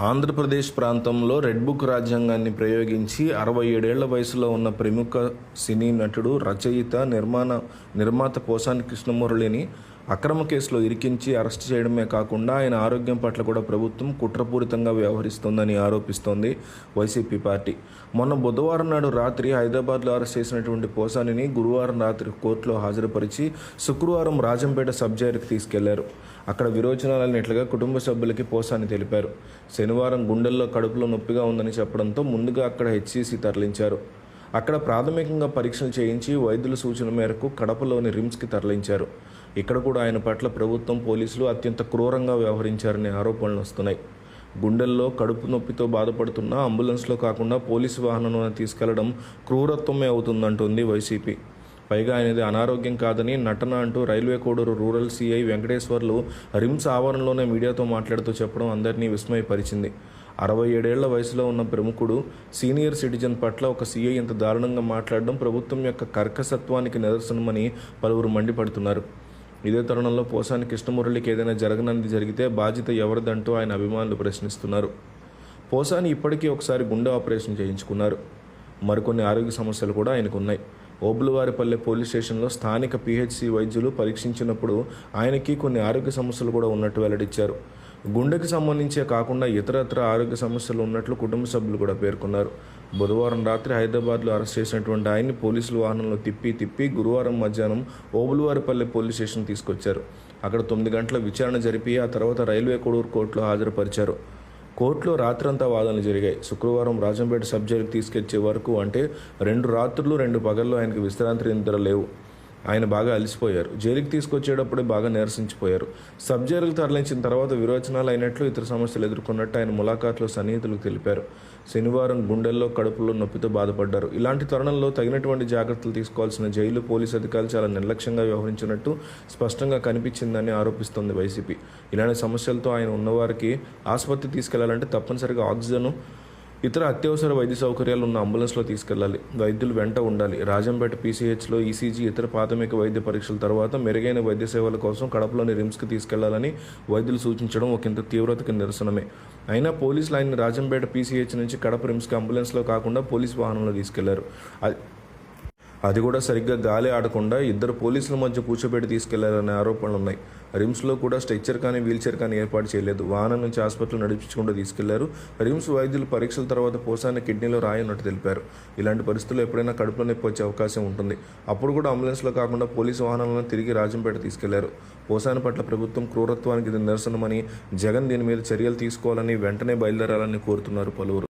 ఆంధ్రప్రదేశ్ ప్రాంతంలో red book రాజ్యాంగాన్ని ప్రయోగించి అరవై ఏడేళ్ళ వయసులో ఉన్న ప్రముఖ సినీ నటుడు రచయిత నిర్మాణ నిర్మాత పోసాని కృష్ణమురళిని అక్రమ కేసులో ఇరికించి అరెస్ట్ చేయడమే కాకుండా ఆయన ఆరోగ్యం పట్ల కూడా ప్రభుత్వం కుట్రపూరితంగా వ్యవహరిస్తోందని ఆరోపిస్తోంది వైసీపీ పార్టీ. మొన్న బుధవారం నాడు రాత్రి హైదరాబాద్లో అరెస్ట్ చేసినటువంటి పోసానిని గురువారం రాత్రి కోర్టులో హాజరుపరిచి శుక్రవారం రాజంపేట సబ్ జైలుకి తీసుకెళ్ళారు. అక్కడ విరోచనాలన్నట్లుగా కుటుంబ సభ్యులకి పోసాని తెలిపారు. శనివారం గుండెల్లో కడుపులో నొప్పిగా ఉందని చెప్పడంతో ముందుగా అక్కడ హెచ్సిసి తరలించారు. అక్కడ ప్రాథమికంగా పరీక్షలు చేయించి వైద్యుల సూచన మేరకు కడపలోని రిమ్స్కి తరలించారు. ఇక్కడ కూడా ఆయన పట్ల ప్రభుత్వం పోలీసులు అత్యంత క్రూరంగా వ్యవహరించారనే ఆరోపణలు వస్తున్నాయి. గుండెల్లో కడుపు నొప్పితో బాధపడుతున్న అంబులెన్స్లో కాకుండా పోలీసు వాహనంలో తీసుకెళ్ళడం క్రూరత్వమే అవుతుందంటుంది వైసీపీ. పైగా ఆయనది అనారోగ్యం కాదని నటన అంటూ Railway Koduru rural CI Venkateswarlu RIMS ఆవరణలోనే మీడియాతో మాట్లాడుతూ చెప్పడం అందరినీ విస్మయపరిచింది. అరవై ఏడేళ్ళ వయసులో ఉన్న ప్రముఖుడు సీనియర్ సిటిజన్ పట్ల ఒక సీఐ ఇంత దారుణంగా మాట్లాడడం ప్రభుత్వం యొక్క కర్కసత్వానికి నిదర్శనమని పలువురు మండిపడుతున్నారు. ఇదే తరుణంలో పోసాని కృష్ణమురళికి ఏదైనా జరగనంది జరిగితే బాధ్యత ఎవరిదంటూ ఆయన అభిమానులు ప్రశ్నిస్తున్నారు. పోసాని ఇప్పటికీ ఒకసారి గుండె ఆపరేషన్ చేయించుకున్నారు. మరికొన్ని ఆరోగ్య సమస్యలు కూడా ఆయనకు ఉన్నాయి ఓబులవారిపల్లె పోలీస్ స్టేషన్లో స్థానిక పిహెచ్సి వైద్యులు పరీక్షించినప్పుడు ఆయనకి కొన్ని ఆరోగ్య సమస్యలు కూడా ఉన్నట్టు వెల్లడించారు. గుండెకి సంబంధించే కాకుండా ఇతరత్ర ఆరోగ్య సమస్యలు ఉన్నట్లు కుటుంబ సభ్యులు కూడా పేర్కొన్నారు. బుధవారం రాత్రి హైదరాబాద్లో అరెస్ట్ చేసినటువంటి ఆయన్ని పోలీసులు వాహనంలో తిప్పి తిప్పి గురువారం మధ్యాహ్నం ఓబులవారిపల్లె పోలీస్ స్టేషన్ తీసుకొచ్చారు. అక్కడ తొమ్మిది గంటల విచారణ జరిపి ఆ తర్వాత రైల్వే కొడూరు కోర్టులో హాజరుపరిచారు. కోర్టులో రాత్రంతా వాదనలు జరిగాయి. శుక్రవారం రాజంపేట సబ్ జైలుకి తీసుకొచ్చే వరకు అంటే రెండు రాత్రులు రెండు పగల్లో ఆయనకు విశ్రాంతి నిద్ర లేవు. ఆయన బాగా అలసిపోయారు. జైలుకి తీసుకొచ్చేటప్పుడే బాగా నిరసించిపోయారు. సబ్ జైలుకు తరలించిన తర్వాత విరోచనాలు అయినట్లు ఇతర సమస్యలు ఎదుర్కొన్నట్టు ఆయన ములాఖాత్లో సన్నిహితులకు తెలిపారు. శనివారం గుండెల్లో కడుపులో నొప్పితో బాధపడ్డారు. ఇలాంటి తరుణంలో తగినటువంటి జాగ్రత్తలు తీసుకోవాల్సిన జైలు పోలీసు అధికారులు చాలా నిర్లక్ష్యంగా వ్యవహరించినట్టు స్పష్టంగా కనిపించిందని ఆరోపిస్తోంది వైసీపీ. ఇలాంటి సమస్యలతో ఆయన ఉన్నవారికి ఆసుపత్రి తీసుకెళ్ళాలంటే తప్పనిసరిగా ఆక్సిజన్ ఇతర అత్యవసర వైద్య సౌకర్యాలు ఉన్న అంబులెన్స్లో తీసుకెళ్ళాలి వైద్యులు వెంట ఉండాలి. రాజంపేట పీసీహెచ్లో ఈసీజీ ఇతర ప్రాథమిక వైద్య పరీక్షల తర్వాత మెరుగైన వైద్య సేవల కోసం కడపలోని రిమ్స్కి తీసుకెళ్ళాలని వైద్యులు సూచించడం ఒకంత తీవ్రతకి నిరసనమే. అయినా పోలీసులు లైన్ రాజంపేట పీసీహెచ్ నుంచి కడప రిమ్స్కి అంబులెన్స్లో కాకుండా పోలీస్ వాహనంలో తీసుకెళ్ళారు. అది కూడా సరిగ్గా గాలి ఆడకుండా ఇద్దరు పోలీసుల మధ్య కూర్చోబెట్టి తీసుకెళ్ళారనే ఆరోపణలు ఉన్నాయి. రిమ్స్లో కూడా స్ట్రెచ్చర్ కానీ వీల్చైర్ కానీ ఏర్పాటు చేయలేదు. వాహనం నుంచి ఆసుపత్రులు నడిపించకుండా తీసుకెళ్ళారు. రిమ్స్ వైద్యులు పరీక్షల తర్వాత పోసాన కిడ్నీలో రాయన్నట్టు తెలిపారు. ఇలాంటి పరిస్థితుల్లో ఎప్పుడైనా కడుపులో నొప్పి వచ్చే అవకాశం ఉంటుంది. అప్పుడు కూడా అంబులెన్స్లో కాకుండా పోలీసు వాహనాలను తిరిగి రాజంపేట తీసుకెళ్ళారు. పోసాని పట్ల ప్రభుత్వం క్రూరత్వానికి ఇది నిరసనమని జగన్ దీని మీద చర్యలు తీసుకోవాలని వెంటనే బయలుదేరాలని కోరుతున్నారు పలువురు.